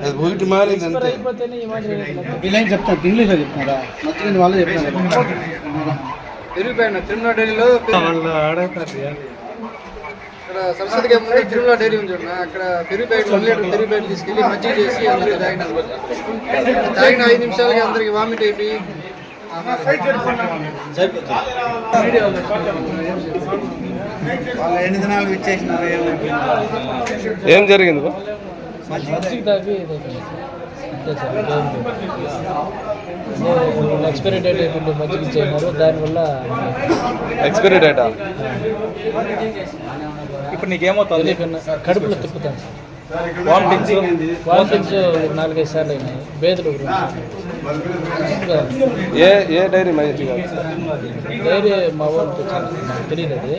అది ఒకటి మారింది ఎక్స్పైర్ అంతే. అయిపోతేనే ఈ మాదిరి వీళ్ళేం చెప్తారు. ఇంగ్లీష్లో చెప్తున్నారా నచ్చింది వాళ్ళే చెప్తున్నారు పెరిగిపోయాను. తిరుమల డైరీలో వాళ్ళు ఆడతారు ఇక్కడ సరస్వతి గ్యాప్ ముందు తిరుమల డైరీ ఉంది చూడన్నా అక్కడ పెరుగు ప్యాకెట్ వన్ లీటర్ తీసుకెళ్ళి మజ్జిగ చేసి అందరికి తాగిన ఐదు నిమిషాలకి అందరికి వామిట్ అయిపోయి వాళ్ళు ఎన్ని దినాలు ఇచ్చేసినారు ఏం జరిగింది ఎక్స్పైరీ డేట్ అయిపోయింది మజ్జిగ ఇచ్చేసినారు. దానివల్ల ఎక్స్పైరీ డేటా? ఇప్పుడు నీకేమవుతుంది? కడుపులో తిప్పుతాను సార్. వామిటింగ్స్? వామిటింగ్స్ నాలుగైదు సార్లు అయినాయి. బేదలు. ఏ ఏ డైరీ మంచి డైరీ మా వాళ్ళు తెలియదు అది.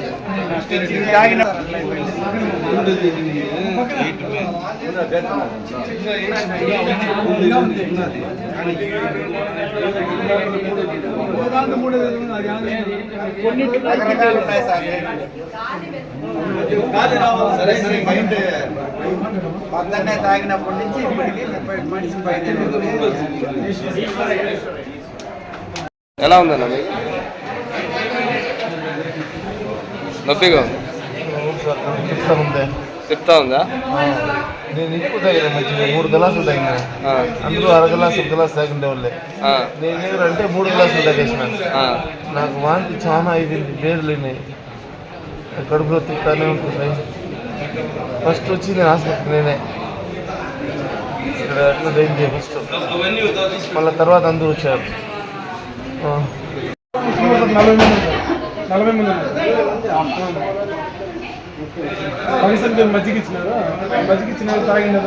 పొద్దున్నే తాగినప్పటి నుంచి ఇప్పటికి ముప్పై మనిషి పైన ఎలా ఉందన్న మీకు నొప్పిగా ఉంది? చెప్తా ఉందా. నేను ఎక్కువ తాగిన మంచిగా మూడు గ్లాసులు తాగిన. అందులో అర గ్లాసు గ్లాసు తాగిండే వాళ్ళే. నేను ఎవరంటే మూడు గ్లాసులు తాగేసిన. నాకు వాంతి చాలా అయింది పేర్లేని కడుపులో తింటానే ఉంటుంది ఫస్ట్ వచ్చి నేను హాస్పిటల్ నేనే. ఇక్కడ అట్లా ఫస్ట్ మళ్ళీ తర్వాత అందరూ వచ్చారు. నలభై మంది ఫంక్షన్ మజ్జిగ ఇచ్చినారు? మజ్జిగ ఇచ్చిన తాగిన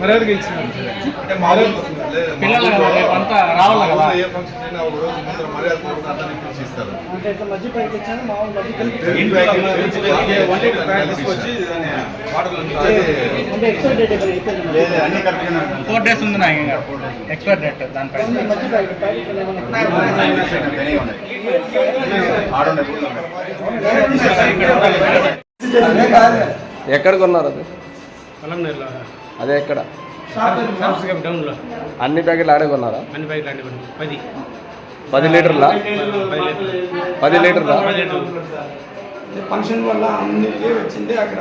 మర్యాదగా ఇచ్చినారు? అంతా రావాలి కదా. అన్ని కరెక్ట్గా ఫోర్ డేస్ ఉంది ఎక్స్పైర్ డేట్ దానిపై ఎక్కడ కొన్నారు అది? అదే ఎక్కడ? అన్ని ప్యాకెట్లు ఆడే కొన్నారా? అన్ని బైక్లు అండి పది. పది లీటర్లా? పది లీటర్లు. ఫంక్షన్ వల్ల అన్ని వచ్చింది అక్కడ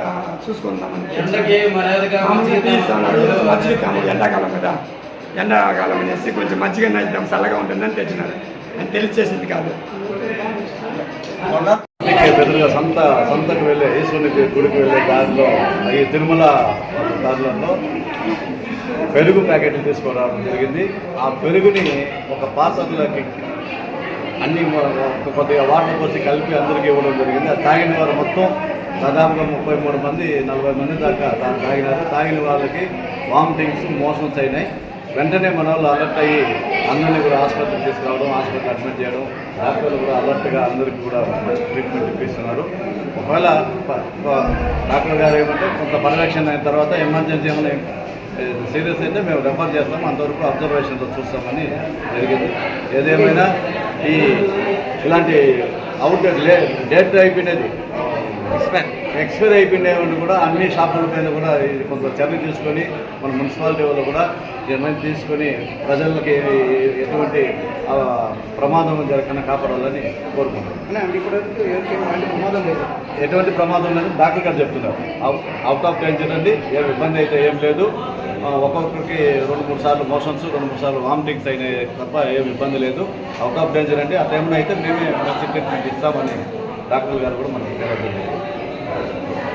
చూసుకుందామని. ఎండాకాలం కదా. ఎండాకాలం అనేసి కొంచెం మజ్జిగ ఇద్దాం చల్లగా ఉంటుందని తెచ్చినారు. అని తెలిసి చేసింది కాదు. ఎదురుగా సంత సంతకు వెళ్ళే ఈశ్వరునికి గుడికి వెళ్ళే దారిలో ఈ తిరుమల దారిలో పెరుగు ప్యాకెట్లు తీసుకోవడం జరిగింది. ఆ పెరుగుని ఒక పాత్రలోకి అన్ని కొద్దిగా వాటర్ పోసి కలిపి అందరికీ ఇవ్వడం జరిగింది. అది తాగిన వారు మొత్తం దాదాపుగా ముప్పై మూడు మంది నలభై మంది దాకా తాగినారు. తాగిన వాళ్ళకి వామిటింగ్స్ మోషన్స్ అయినాయి. వెంటనే మన వాళ్ళు అలర్ట్ అయ్యి అందరినీ కూడా ఆసుపత్రికి తీసుకురావడం ఆసుపత్రి అడ్మిట్ చేయడం డాక్టర్లు కూడా అలర్ట్గా అందరికీ కూడా మంచి ట్రీట్మెంట్ ఇప్పిస్తున్నారు. ఒకవేళ డాక్టర్ గారు ఏమంటే కొంత పరిరక్షణ అయిన తర్వాత ఎమర్జెన్సీ ఏమైనా సీరియస్ అయితే మేము రెఫర్ చేస్తాము అంతవరకు అబ్జర్వేషన్తో చూస్తామని జరిగింది. ఏదేమైనా ఈ ఇలాంటి అవుట్ డేట్ అయిపోయినది. ఎక్స్పైర్ అయిపోయినవి కూడా అన్ని షాపుల పైన కూడా ఇది కొంత చర్య తీసుకొని మన మున్సిపాలిటీ వాళ్ళు కూడా నిర్ణయం తీసుకొని ప్రజలకి ఎటువంటి ప్రమాదం జరగకుండా కాపాడాలని కోరుకుంటున్నాం. ప్రమాదం లేదు. ఎటువంటి ప్రమాదం లేదు. డాక్టర్ గారు చెప్తున్నారు. అవుట్ ఆఫ్ డేంజర్ అండి ఏం ఇబ్బంది అయితే ఏం లేదు. ఒక్కొక్కరికి రెండు మూడు సార్లు మోషన్స్ రెండు మూడు సార్లు వామిటింగ్స్ అయినాయి తప్ప ఏం ఇబ్బంది లేదు. అవుట్ ఆఫ్ డేంజర్ అండి ఆ టైంలో అయితే మేమే మంచి ట్రీట్మెంట్ ఇస్తామని డాక్టర్ గారు కూడా మనకి తెలియజేయాలి Thank you.